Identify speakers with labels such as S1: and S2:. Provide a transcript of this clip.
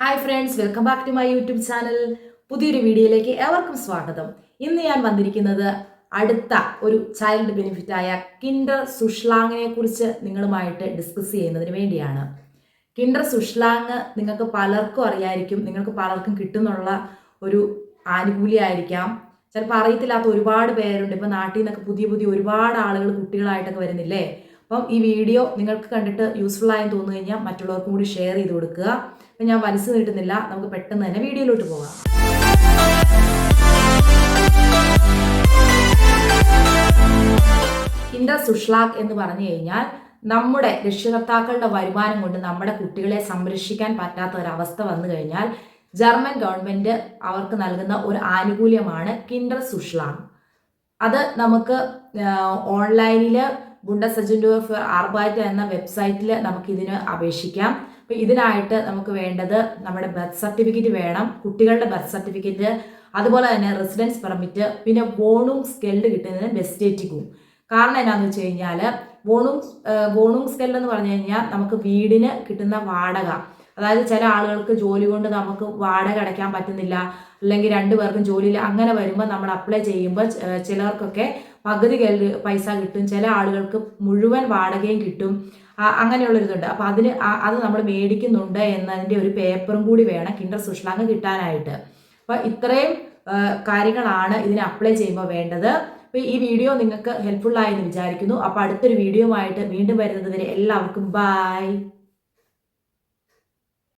S1: Hi friends welcome back to my YouTube channel പുതിയൊരു വീഡിയോയിലേക്ക് ഏവർക്കും സ്വാഗതം. ഇന്ന് ഞാൻ വന്നിരിക്കുന്നത് അടുത്ത ഒരു ചൈൽഡ് ബെനിഫിറ്റായ കിൻഡർ സുഷ്ലാങ്ങിനെ കുറിച്ച് നിങ്ങളുമായിട്ട് ഡിസ്കസ് ചെയ്യുന്നതിന് വേണ്ടിയാണ്. കിൻഡർ സുഷ്ലാങ് നിങ്ങൾക്ക് പലർക്കും അറിയായിരിക്കും നിങ്ങൾക്ക് പലർക്കും കിട്ടുന്നുള്ള ഒരു ആനുകൂല്യമായിരിക്കാം. ചിലപ്പോൾ അറിയത്തില്ലാത്ത ഒരുപാട് പേരുണ്ട്. ഇപ്പം നാട്ടിൽ നിന്നൊക്കെ പുതിയ പുതിയ ഒരുപാട് ആളുകൾ കുട്ടികളായിട്ടൊക്കെ വരുന്നില്ലേ? അപ്പം ഈ വീഡിയോ നിങ്ങൾക്ക് കണ്ടിട്ട് യൂസ്ഫുൾ ആയെന്ന് തോന്നു കഴിഞ്ഞാൽ മറ്റുള്ളവർക്കും കൂടി ഷെയർ ചെയ്ത് കൊടുക്കുക. അപ്പം ഞാൻ വലിച്ചു നീട്ടുന്നില്ല നമുക്ക് പെട്ടെന്ന് തന്നെ വീഡിയോയിലോട്ട് പോകാം കിൻഡർ സുഷ്ലാഖ് എന്ന് പറഞ്ഞു കഴിഞ്ഞാൽ നമ്മുടെ രക്ഷകർത്താക്കളുടെ വരുമാനം കൊണ്ട് നമ്മുടെ കുട്ടികളെ സംരക്ഷിക്കാൻ പറ്റാത്ത ഒരവസ്ഥ വന്നു കഴിഞ്ഞാൽ ജർമ്മൻ ഗവൺമെന്റ് അവർക്ക് നൽകുന്ന ഒരു ആനുകൂല്യമാണ് കിൻഡർ സുഷ്ലാങ് അത് നമുക്ക് ഓൺലൈനിൽ ബുണ്ടസജൻഡു ഫോർ ആർബാറ്റ് എന്ന വെബ്സൈറ്റിൽ നമുക്കിതിന് അപേക്ഷിക്കാം. അപ്പോൾ ഇതിനായിട്ട് നമുക്ക് വേണ്ടത് നമ്മുടെ ബർത്ത് സർട്ടിഫിക്കറ്റ് വേണം കുട്ടികളുടെ ബർത്ത് സർട്ടിഫിക്കറ്റ് അതുപോലെ തന്നെ റെസിഡൻസ് പെർമിറ്റ് പിന്നെ ബോണും സ്കെൽഡ് കിട്ടുന്നതിന് ബെസ്റ്റേറ്റിക്കും കാരണം എന്നാന്ന് വെച്ച് കഴിഞ്ഞാൽ ബോണും ബോണും സ്കെൽ എന്ന് പറഞ്ഞു കഴിഞ്ഞാൽ നമുക്ക് വീടിന് കിട്ടുന്ന വാടക. അതായത് ചില ആളുകൾക്ക് ജോലി കൊണ്ട് നമുക്ക് വാടക അടയ്ക്കാൻ പറ്റുന്നില്ല അല്ലെങ്കിൽ രണ്ടു പേർക്കും ജോലിയില്ല അങ്ങനെ വരുമ്പോൾ നമ്മൾ അപ്ലൈ ചെയ്യുമ്പോൾ ചിലർക്കൊക്കെ പകുതി പൈസ കിട്ടും ചില ആളുകൾക്ക് മുഴുവൻ വാടകയും കിട്ടും അങ്ങനെയുള്ളൊരിതുണ്ട് അപ്പോൾ അതിന് അത് നമ്മൾ മേടിക്കുന്നുണ്ട് എന്നതിന്റെ ഒരു പേപ്പറും കൂടി വേണം കിൻഡർ സുഷ്ലാങ് കിട്ടാനായിട്ട്. അപ്പോൾ ഇത്രയും കാര്യങ്ങളാണ് ഇതിന് അപ്ലൈ ചെയ്യുമ്പോൾ വേണ്ടത്. അപ്പോൾ ഈ വീഡിയോ നിങ്ങൾക്ക് ഹെൽപ്ഫുൾ ആയെന്ന് വിചാരിക്കുന്നു. അപ്പോൾ അടുത്തൊരു വീഡിയോ ആയിട്ട് വീണ്ടും വരുന്നത് വരെ എല്ലാവർക്കും ബായ്